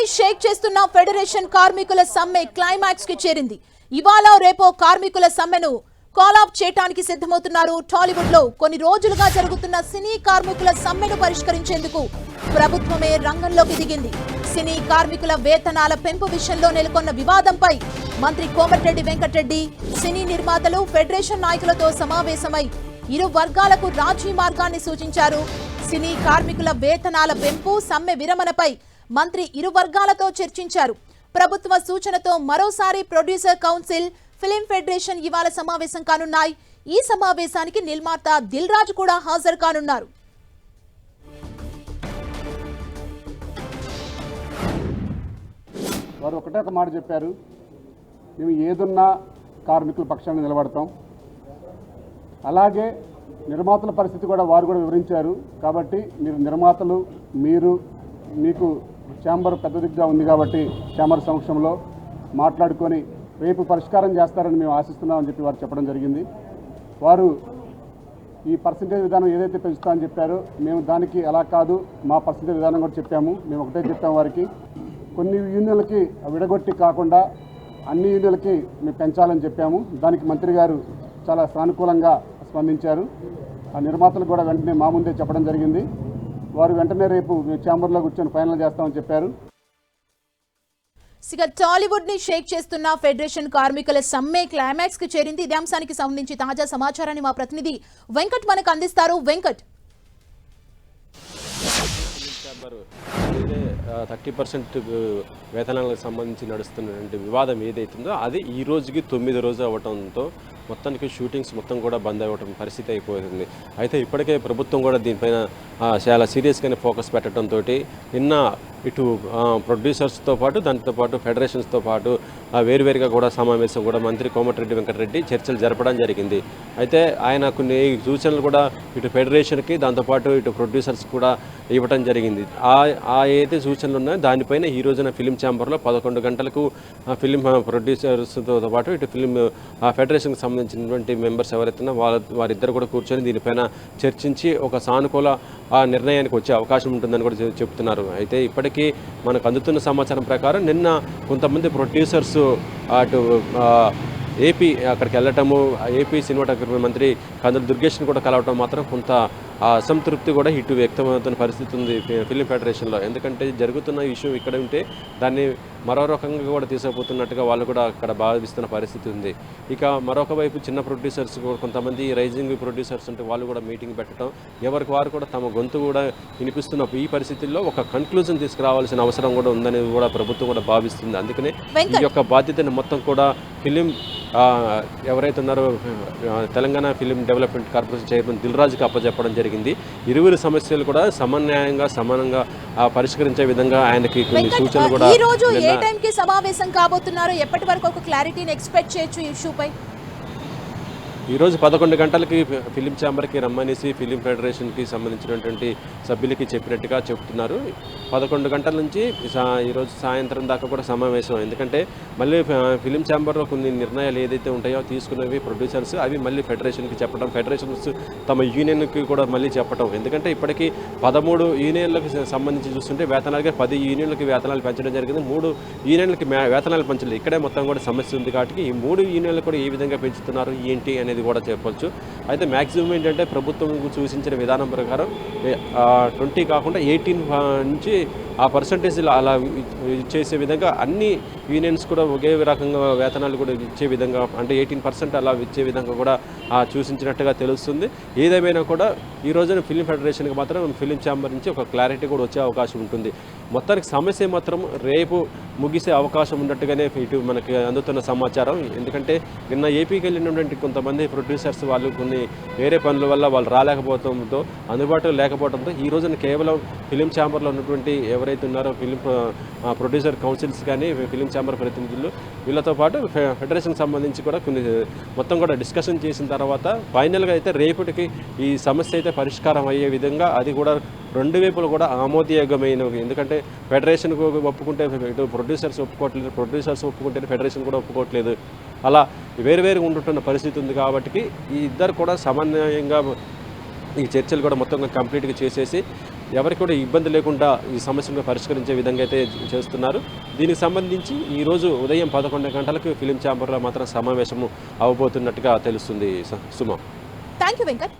ని షేక్ చేస్తున్న ఫెడరేషన్ కార్మికుల సమ్మె క్లైమాక్స్కి చేరింది. ఇవాళ రేపో కార్మికుల సమ్మెను కాలాప్ చేయటానికి సిద్ధమవుతున్నారు టాలీవుడ్లో కొన్ని రోజులుగా జరుగుతున్న సినీ కార్మికుల సమ్మెను పరిష్కరించేందుకు ప్రభుత్వమే రంగంలోకి దిగింది. సినీ కార్మికుల వేతనాల పెంపు విషయంలో నెలకొన్న వివాదంపై మంత్రి కోమటిరెడ్డి వెంకటరెడ్డి సినీ నిర్మాతలు ఫెడరేషన్ నాయకులతో సమావేశమై ఇరు వర్గాలకు రాజీ మార్గాన్ని సూచించారు. సినీ కార్మికుల వేతనాల పెంపు సమ్మె విరమణపై మంత్రి ఇరు వర్గాలతో చర్చించారు. ప్రభుత్వ సూచనతో మరోసారి ప్రొడ్యూసర్ కౌన్సిల్ ఫిలిం ఫెడరేషన్ ఇవాళ సమావేశం కానున్నాయి. ఈ సమావేశానికి నిర్మాత దిల్ రాజు కూడా హాజరు కానున్నారు. వారు ఒకటే ఒక మాట చెప్పారు. మేము ఏదున్నా కార్మికుల పక్షాన్ని నిలబడతాం. అలాగే నిర్మాతల పరిస్థితి కూడా వారు కూడా వివరించారు. కాబట్టి మీరు నిర్మాతలు మీరు మీకు ఛాంబర్ పెద్ద దిగ్గా ఉంది కాబట్టి ఛాంబర్ సమక్షంలో మాట్లాడుకొని రేపు పరిష్కారం చేస్తారని మేము ఆశిస్తున్నామని చెప్పి వారు చెప్పడం జరిగింది. వారు ఈ పర్సంటేజ్ విధానం ఏదైతే పెంచుతామని చెప్పారో మేము దానికి అలా కాదు మా పర్సంటేజ్ విధానం కూడా చెప్పాము. మేము ఒకటే చెప్పాము వారికి కొన్ని యూనియన్లకి విడగొట్టి కాకుండా అన్ని యూనియన్లకి మేము పెంచాలని చెప్పాము. దానికి మంత్రి గారు చాలా సానుకూలంగా స్పందించారు. ఆ నిర్మాతలు కూడా వెంటనే మా ముందే చెప్పడం జరిగింది. వారు వెంటనే రేపు ఛాంబర్లో కూర్చొని ఫైనల్ చేస్తామని చెప్పారు. ఇక టాలీవుడ్ని షేక్ చేస్తున్న ఫెడరేషన్ కార్మికుల సమ్మె క్లైమాక్స్కి చేరింది. ఇదే అంశానికి సంబంధించి తాజా సమాచారాన్ని మా ప్రతినిధి వెంకట్ మనకు అందిస్తారు. వెంకట్. థర్టీ పర్సెంట్ వేతనాలకు సంబంధించి నడుస్తున్నటువంటి వివాదం ఏదైతుందో అది ఈ రోజుకి తొమ్మిది రోజు అవ్వడంతో మొత్తానికి షూటింగ్స్ మొత్తం కూడా బంద్ అవ్వటం పరిస్థితి అయిపోయింది అయితే ఇప్పటికే ప్రభుత్వం కూడా దీనిపైన చాలా సీరియస్గానే ఫోకస్ పెట్టడంతో నిన్న ఇటు ప్రొడ్యూసర్స్తో పాటు దానితో పాటు ఫెడరేషన్స్తో పాటు వేరువేరుగా కూడా సమావేశం కూడా మంత్రి కోమటిరెడ్డి వెంకటరెడ్డి చర్చలు జరపడం జరిగింది. అయితే ఆయన కొన్ని సూచనలు కూడా ఇటు ఫెడరేషన్కి దాంతోపాటు ఇటు ప్రొడ్యూసర్స్ కూడా ఇవ్వడం జరిగింది. ఆ ఏదైతే సూచనలు ఉన్నాయో దానిపైన ఈ రోజున ఫిలిం ఛాంబర్లో పదకొండు గంటలకు ఫిలిం ప్రొడ్యూసర్స్తో పాటు ఇటు ఫిలిం ఆ, ఫెడరేషన్కి సంబంధించినటువంటి మెంబర్స్ ఎవరైతే వాళ్ళ వారిద్దరు కూడా కూర్చొని దీనిపైన చర్చించి ఒక సానుకూల ఆ నిర్ణయానికి వచ్చే అవకాశం ఉంటుందని కూడా చెప్తున్నారు. అయితే ఇప్పటికీ మనకు అందుతున్న సమాచారం ప్రకారం నిన్న కొంతమంది ప్రొడ్యూసర్స్ అటు ఏపీ అక్కడికి వెళ్ళటము ఏపీ సినిమాటోగ్రఫీ మంత్రి కందుల దుర్గేష్ని కూడా కలవటం మాత్రం కొంత ఆ అసంతృప్తి కూడా ఇటు వ్యక్తమవుతున్న పరిస్థితి ఉంది ఫిలిం ఫెడరేషన్లో. ఎందుకంటే జరుగుతున్న ఇష్యూ ఇక్కడ ఉంటే దాన్ని మరో రకంగా కూడా తీసుకుపోతున్నట్టుగా వాళ్ళు కూడా అక్కడ భావిస్తున్న పరిస్థితి ఉంది. ఇక మరొక వైపు చిన్న ప్రొడ్యూసర్స్ కూడా కొంతమంది రైజింగ్ ప్రొడ్యూసర్స్ ఉంటే వాళ్ళు కూడా మీటింగ్ పెట్టడం ఎవరికి వారు కూడా తమ గొంతు కూడా వినిపిస్తున్న ఈ పరిస్థితుల్లో ఒక కన్క్లూజన్ తీసుకురావాల్సిన అవసరం కూడా ఉందని కూడా ప్రభుత్వం కూడా భావిస్తుంది. అందుకనే ఈ యొక్క బాధ్యతను మొత్తం కూడా ఫిలిం ఎవరైతే ఉన్నారో Telangana film development corporation chairman Dil రాజుకి అప్పచెప్పడం జరిగింది. ఇరువురు సమస్యలు కూడా సమన్యాయంగా సమానంగా పరిష్కరించే విధంగా ఆయనకి కొన్ని సూచనలు కూడా ఈ రోజు ఏ నిన్న- టైం కి సమావేశం కాబోతున్నారు ఎప్పటి వరకు ఒక క్లారిటీని ఎక్స్పెక్ట్ చేయొచ్చు ఈ ఇష్యూపై? ఈరోజు పదకొండు గంటలకి ఫిలిం ఛాంబర్కి రమ్మనేసి ఫిలిం ఫెడరేషన్కి సంబంధించినటువంటి సభ్యులకి చెప్పినట్టుగా చెప్తున్నారు. పదకొండు గంటల నుంచి ఈరోజు సాయంత్రం దాకా కూడా సమావేశం ఎందుకంటే మళ్ళీ ఫిలిం ఛాంబర్లో కొన్ని నిర్ణయాలు ఏదైతే ఉంటాయో తీసుకునేవి ప్రొడ్యూసర్స్ అవి మళ్ళీ ఫెడరేషన్కి చెప్పడం ఫెడరేషన్స్ తమ యూనియన్కి కూడా మళ్ళీ చెప్పడం ఎందుకంటే ఇప్పటికీ పదమూడు యూనియన్లకు సంబంధించి చూస్తుంటే వేతనాలుగా పది యూనియన్లకి వేతనాలు పెంచడం జరిగింది. మూడు యూనియన్లకి వేతనాలు పెంచలేదు. ఇక్కడే మొత్తం కూడా సమస్య ఉంది. కాబట్టి ఈ మూడు యూనియన్లు కూడా ఏ విధంగా పెంచుతున్నారు ఏంటి అనేది కూడా చెప్పొచ్చు. అయితే మ్యాక్సిమం ఏంటంటే ప్రభుత్వం సూచించిన విధానం ప్రకారం ట్వంటీ కాకుండా ఎయిటీన్ నుంచి ఆ పర్సంటేజ్ అలా చేసే ఇచ్చేసే విధంగా అన్ని యూనియన్స్ కూడా ఒకే రకంగా వేతనాలు కూడా ఇచ్చే విధంగా అంటే ఎయిటీన్ పర్సెంట్ అలా ఇచ్చే విధంగా కూడా ఆ, సూచించినట్టుగా తెలుస్తుంది. ఏదేమైనా కూడా ఈ రోజున ఫిలిం ఫెడరేషన్కి మాత్రం ఫిలిం ఛాంబర్ నుంచి ఒక క్లారిటీ కూడా వచ్చే అవకాశం ఉంటుంది. మొత్తానికి సమస్య మాత్రం రేపు ముగిసే అవకాశం ఉన్నట్టుగానే ఇటు మనకి అందుతున్న సమాచారం. ఎందుకంటే నిన్న ఏపీకి వెళ్ళినటువంటి కొంతమంది ప్రొడ్యూసర్స్ వాళ్ళు కొన్ని వేరే పనుల వల్ల వాళ్ళు రాలేకపోవడంతో అందుబాటులో లేకపోవడంతో ఈ రోజున కేవలం ఫిలిం ఛాంబర్లో ఉన్నటువంటి ఎవరైతే ఉన్నారో ఫిలిం ప్రొడ్యూసర్ కౌన్సిల్స్ కానీ ఫిలిం ఛాంబర్ ప్రతినిధులు వీళ్ళతో పాటు ఫెడరేషన్ ఫెడరేషన్కి సంబంధించి కూడా కొన్ని మొత్తం కూడా డిస్కషన్ చేసిన తర్వాత ఫైనల్గా అయితే రేపటికి ఈ సమస్య అయితే పరిష్కారం అయ్యే విధంగా అది కూడా రెండు వైపులు కూడా ఆమోదయోగ్యమైన ఎందుకంటే ఫెడరేషన్ ఒప్పుకుంటే ఇటు ప్రొడ్యూసర్స్ ఒప్పుకోవట్లేదు ప్రొడ్యూసర్స్ ఒప్పుకుంటే ఫెడరేషన్ కూడా ఒప్పుకోవట్లేదు. అలా వేరువేరుగా ఉంటున్న పరిస్థితి ఉంది కాబట్టి ఈ ఇద్దరు కూడా సమన్వయంగా ఈ చర్చలు కూడా మొత్తం కంప్లీట్గా చేసేసి ఎవరికి కూడా ఇబ్బంది లేకుండా ఈ సమస్యను పరిష్కరించే విధంగా అయితే చేస్తున్నారు. దీనికి సంబంధించి ఈరోజు ఉదయం పదకొండు గంటలకు ఫిలిం ఛాంబర్లో మాత్రం సమావేశము అవబోతున్నట్టుగా తెలుస్తుంది. సుమ. Thank you Venkat.